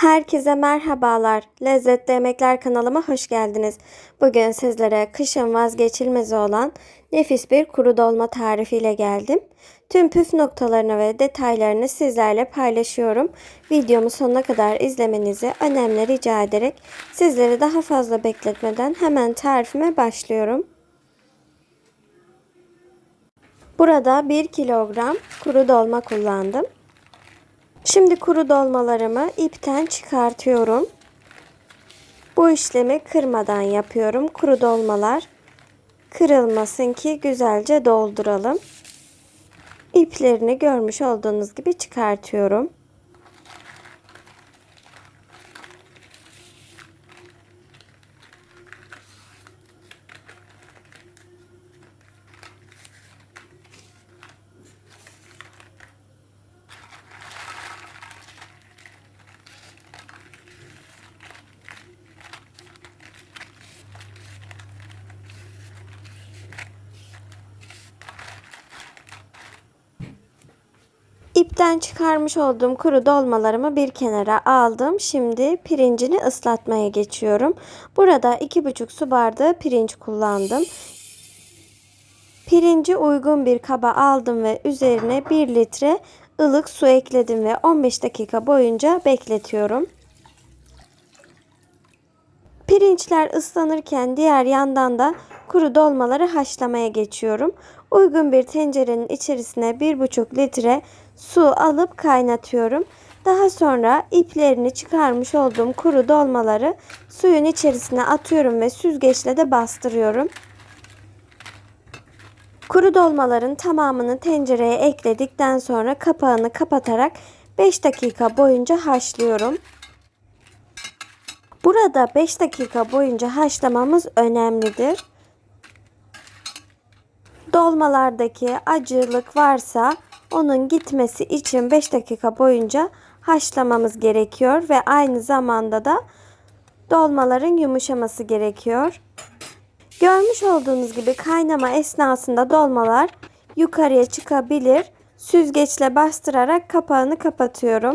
Herkese merhabalar. Lezzetli Yemekler kanalıma hoş geldiniz. Bugün sizlere kışın vazgeçilmezi olan nefis bir kuru dolma tarifiyle geldim. Tüm püf noktalarını ve detaylarını sizlerle paylaşıyorum. Videomu sonuna kadar izlemenizi önemli rica ederek sizleri daha fazla bekletmeden hemen tarifime başlıyorum. Burada 1 kilogram kuru dolma kullandım. Şimdi kuru dolmalarımı ipten çıkartıyorum. Bu işlemi kırmadan yapıyorum. Kuru dolmalar kırılmasın ki güzelce dolduralım. İplerini görmüş olduğunuz gibi çıkartıyorum. İpten çıkarmış olduğum kuru dolmalarımı bir kenara aldım. Şimdi pirincini ıslatmaya geçiyorum. Burada 2,5 su bardağı pirinç kullandım. Pirinci uygun bir kaba aldım ve üzerine 1 litre ılık su ekledim ve 15 dakika boyunca bekletiyorum. Pirinçler ıslanırken diğer yandan da kuru dolmaları haşlamaya geçiyorum. Uygun bir tencerenin içerisine 1,5 litre su alıp kaynatıyorum. Daha sonra iplerini çıkarmış olduğum kuru dolmaları suyun içerisine atıyorum ve süzgeçle de bastırıyorum. Kuru dolmaların tamamını tencereye ekledikten sonra kapağını kapatarak 5 dakika boyunca haşlıyorum. Burada 5 dakika boyunca haşlamamız önemlidir. Dolmalardaki acılık varsa onun gitmesi için 5 dakika boyunca haşlamamız gerekiyor ve aynı zamanda da dolmaların yumuşaması gerekiyor. Görmüş olduğunuz gibi kaynama esnasında dolmalar yukarıya çıkabilir. Süzgeçle bastırarak kapağını kapatıyorum.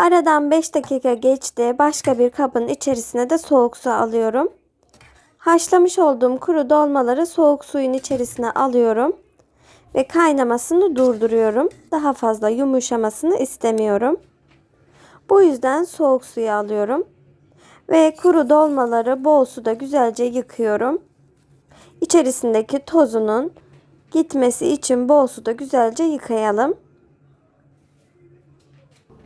Aradan 5 dakika geçti. Başka bir kabın içerisine de soğuk su alıyorum. Haşlamış olduğum kuru dolmaları soğuk suyun içerisine alıyorum ve kaynamasını durduruyorum. Daha fazla yumuşamasını istemiyorum. Bu yüzden soğuk suyu alıyorum ve kuru dolmaları bol suda güzelce yıkıyorum. İçerisindeki tozunun gitmesi için bol suda güzelce yıkayalım.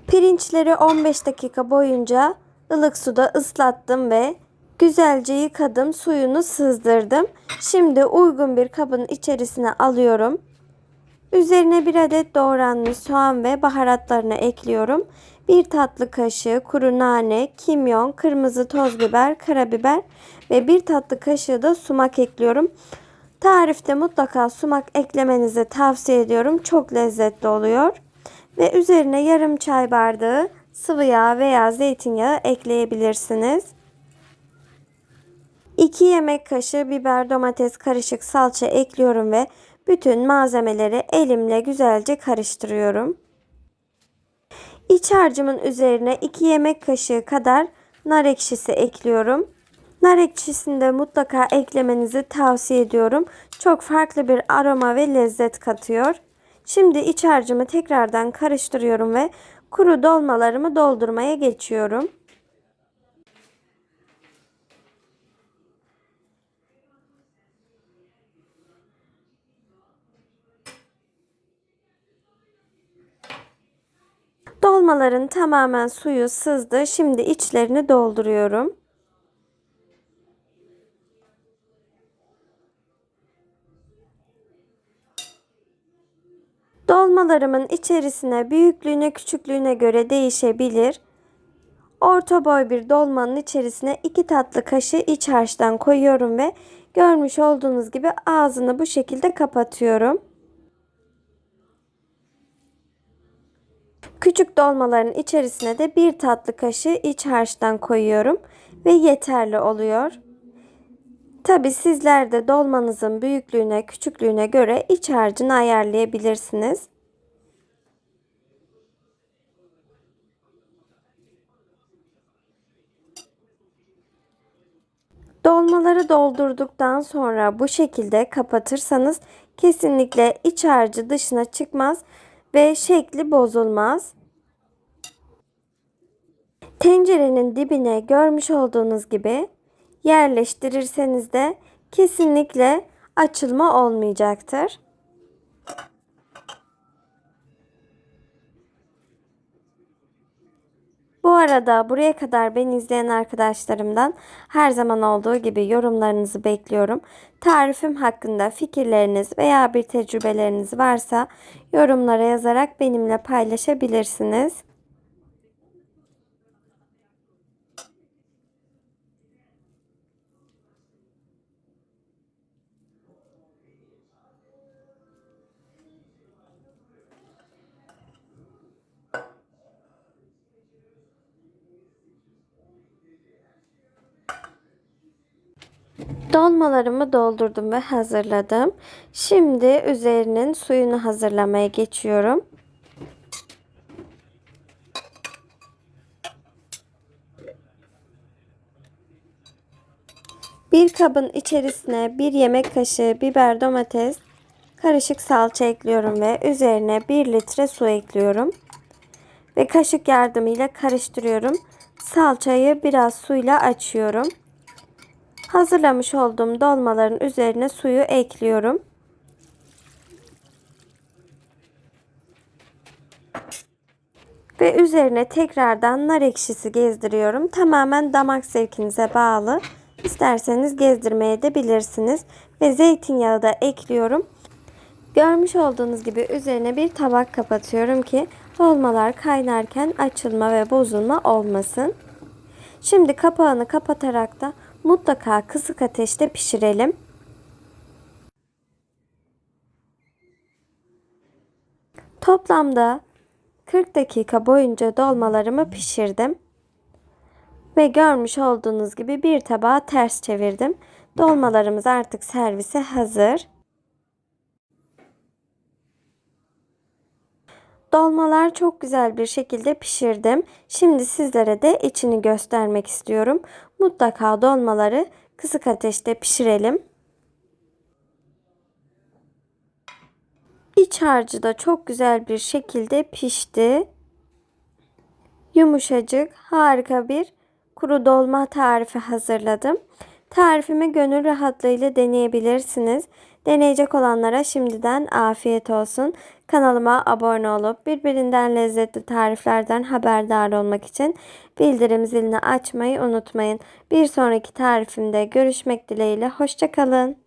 Pirinçleri 15 dakika boyunca ılık suda ıslattım ve güzelce yıkadım. Suyunu sızdırdım. Şimdi uygun bir kabın içerisine alıyorum. Üzerine bir adet doğranmış soğan ve baharatlarını ekliyorum. Bir tatlı kaşığı kuru nane, kimyon, kırmızı toz biber, karabiber ve bir tatlı kaşığı da sumak ekliyorum. Tarifte mutlaka sumak eklemenizi tavsiye ediyorum. Çok lezzetli oluyor ve üzerine yarım çay bardağı sıvı yağ veya zeytinyağı ekleyebilirsiniz. 2 yemek kaşığı biber domates karışık salça ekliyorum ve bütün malzemeleri elimle güzelce karıştırıyorum. İç harcımın üzerine 2 yemek kaşığı kadar nar ekşisi ekliyorum. Nar ekşisini de mutlaka eklemenizi tavsiye ediyorum. Çok farklı bir aroma ve lezzet katıyor. Şimdi iç harcımı tekrardan karıştırıyorum ve kuru dolmalarımı doldurmaya geçiyorum. Dolmaların tamamen suyu sızdı. Şimdi içlerini dolduruyorum. Dolmalarımın içerisine büyüklüğüne küçüklüğüne göre değişebilir. Orta boy bir dolmanın içerisine 2 tatlı kaşığı iç harçtan koyuyorum ve görmüş olduğunuz gibi ağzını bu şekilde kapatıyorum. Küçük dolmaların içerisine de 1 tatlı kaşığı iç harçtan koyuyorum ve yeterli oluyor. Tabi sizler de dolmanızın büyüklüğüne, küçüklüğüne göre iç harcını ayarlayabilirsiniz. Dolmaları doldurduktan sonra bu şekilde kapatırsanız kesinlikle iç harcı dışına çıkmaz ve şekli bozulmaz. Tencerenin dibine görmüş olduğunuz gibi yerleştirirseniz de kesinlikle açılma olmayacaktır. Bu arada buraya kadar beni izleyen arkadaşlarımdan her zaman olduğu gibi yorumlarınızı bekliyorum. Tarifim hakkında fikirleriniz veya bir tecrübeleriniz varsa yorumlara yazarak benimle paylaşabilirsiniz. Dolmalarımı doldurdum ve hazırladım. Şimdi üzerinin suyunu hazırlamaya geçiyorum. Bir kabın içerisine bir yemek kaşığı biber domates, karışık salça ekliyorum ve üzerine 1 litre su ekliyorum. Ve kaşık yardımıyla karıştırıyorum. Salçayı biraz suyla açıyorum. Hazırlamış olduğum dolmaların üzerine suyu ekliyorum. Ve üzerine tekrardan nar ekşisi gezdiriyorum. Tamamen damak zevkinize bağlı. İsterseniz gezdirmeye de bilirsiniz. Ve zeytinyağı da ekliyorum. Görmüş olduğunuz gibi üzerine bir tabak kapatıyorum ki dolmalar kaynarken açılma ve bozulma olmasın. Şimdi kapağını kapatarak da mutlaka kısık ateşte pişirelim. Toplamda 40 dakika boyunca dolmalarımı pişirdim. Ve görmüş olduğunuz gibi bir tabağa ters çevirdim. Dolmalarımız artık servise hazır. Dolmalar çok güzel bir şekilde pişirdim. Şimdi sizlere de içini göstermek istiyorum. Mutlaka dolmaları kısık ateşte pişirelim. İç harcı da çok güzel bir şekilde pişti. Yumuşacık, harika bir kuru dolma tarifi hazırladım. Tarifimi gönül rahatlığıyla deneyebilirsiniz. Deneyecek olanlara şimdiden afiyet olsun. Kanalıma abone olup birbirinden lezzetli tariflerden haberdar olmak için bildirim zilini açmayı unutmayın. Bir sonraki tarifimde görüşmek dileğiyle. Hoşçakalın.